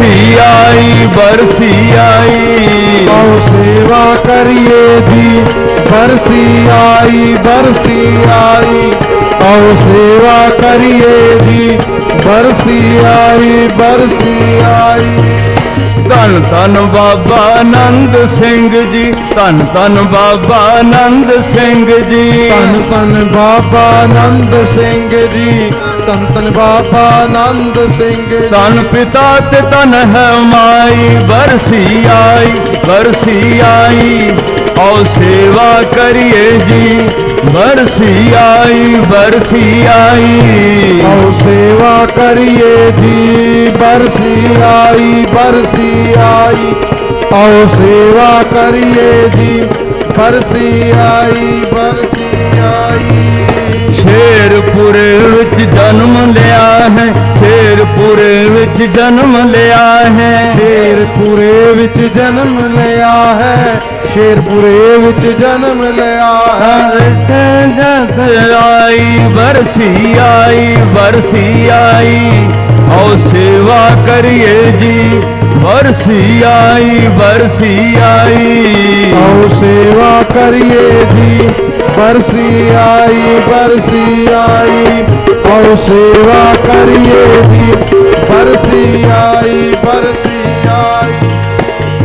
ਬਰਸੀ ਆਈ ਬਰਸੀ ਆਈ ਆਓ ਸੇਵਾ ਕਰੀਏ ਜੀ ਬਰਸੀ ਆਈ ਬਰਸੀ ਆਈ ਆਓ ਸੇਵਾ ਕਰੀਏ ਜੀ ਬਰਸੀ ਆਈ ਬਰਸੀ ਆਈ ਧੰਨ ਧੰਨ ਬਾਬਾ ਆਨੰਦ ਸਿੰਘ ਜੀ ਧੰਨ ਧੰਨ ਬਾਬਾ ਆਨੰਦ ਸਿੰਘ ਜੀ ਧੰਨ ਧੰਨ ਬਾਬਾ ਆਨੰਦ ਸਿੰਘ ਜੀ ਤਨ ਤਨ ਬਾਬਾ ਆਨੰਦ ਸਿੰਘ ਤਨ ਪਿਤਾ ਤੇ ਤਨ ਹੈ ਮਾਈ ਵਰਸੀ ਆਈ ਵਰਸੀ ਆਈ। ਔ ਸੇਵਾ ਕਰੀਏ ਜੀ ਵਰਸੀ ਆਈ ਵਰਸੀ ਆਈ। ਔ ਸੇਵਾ ਕਰੀਏ ਜੀ ਵਰਸੀ ਆਈ ਵਰਸੀ ਆਈ। ਔ ਸੇਵਾ ਕਰੀਏ ਜੀ ਵਰਸੀ ਆਈ ਵਰਸੀ ਆਈ। ਵਿੱਚ ਜਨਮ ਲਿਆ ਹੈ। ਸ਼ੇਰਪੁਰੇ ਵਿੱਚ ਜਨਮ ਲਿਆ ਹੈ। ਸ਼ੇਰਪੁਰੇ ਵਿੱਚ ਜਨਮ ਲਿਆ ਹੈ। ਸ਼ੇਰਪੁਰੇ ਵਿੱਚ ਜਨਮ ਲਿਆ ਹੈ। ਜਗ ਆਈ ਬਰਸੀ ਆਈ ਬਰਸੀ ਆਈ। ਆਓ ਸੇਵਾ ਕਰੀਏ ਜੀ ਬਰਸੀ ਆਈ ਬਰਸੀ ਆਈ। ਆਓ ਸੇਵਾ ਕਰੀਏ ਜੀ ਬਰਸੀ ਆਈ ਬਰਸੀ ਆਈ। ਆਓ ਸੇਵਾ ਕਰੀਏ ਜੀ ਬਰਸੀ ਆਈ ਬਰਸੀ ਆਈ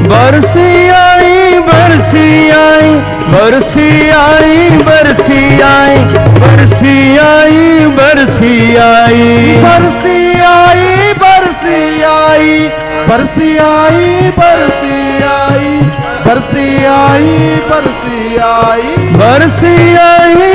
ਬਰਸੀ ਆਈ ਬਰਸੀ ਆਈ ਬਰਸੀ ਆਈ ਬਰਸੀ ਆਈ ਬਰਸੀ ਆਈ ਬਰਸੀ ਆਈ ਬਰਸੀ ਆਈ ਬਰਸੀ ਆਈ ਬਰਸੀ ਆਈ ਬਰਸੀ ਆਈ ਬਰਸੀ ਆਈ ਬਰਸੀ ਆਈ ਬਰਸੀ ਆਈ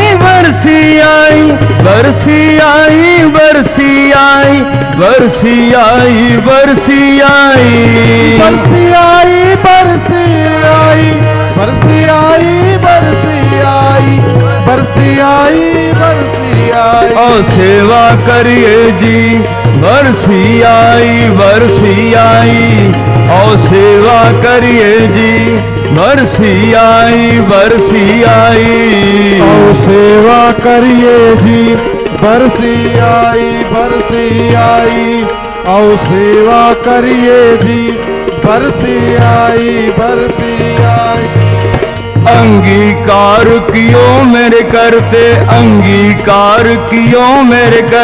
ਬਰਸੀ ਆਈ ਬਰਸੀ ਆਈ ਬਰਸੀ ਆਈ ਬਰਸੀ ਆਈ ਬਰਸੀ ਆਈ ਬਰਸੀ ਆਈ ਬਰਸੀ ਆਈ ਬਰਸੀ ਆਈ ਬਰਸੀ ਆਈ ਬਰਸੀ ਆਈ ਬਰਸੀ ਆਈ ਓ ਸੇਵਾ ਕਰੀਏ ਜੀ ਬਰਸੀ ਆਈ ਬਰਸੀ ਆਈ ਓ ਸੇਵਾ ਕਰੀਏ ਜੀ ਬਰਸੀ ਆਈ ਬਰਸੀ ਆਈ ਕਰੀਏ ਜੀ, ਬਰਸੀ ਆਈ ਬਰਸੀ ਆਈ। ਆਓ ਸੇਵਾ ਕਰੀਏ ਜੀ, ਬਰਸੀ ਆਈ ਬਰਸੀ ਆਈ। ਅੰਗੀਕਾਰ ਕਿਉ ਮੇਰੇ ਕਰਤੇ ਅੰਗੀਕਾਰ ਕਿਉ ਮੇਰੇ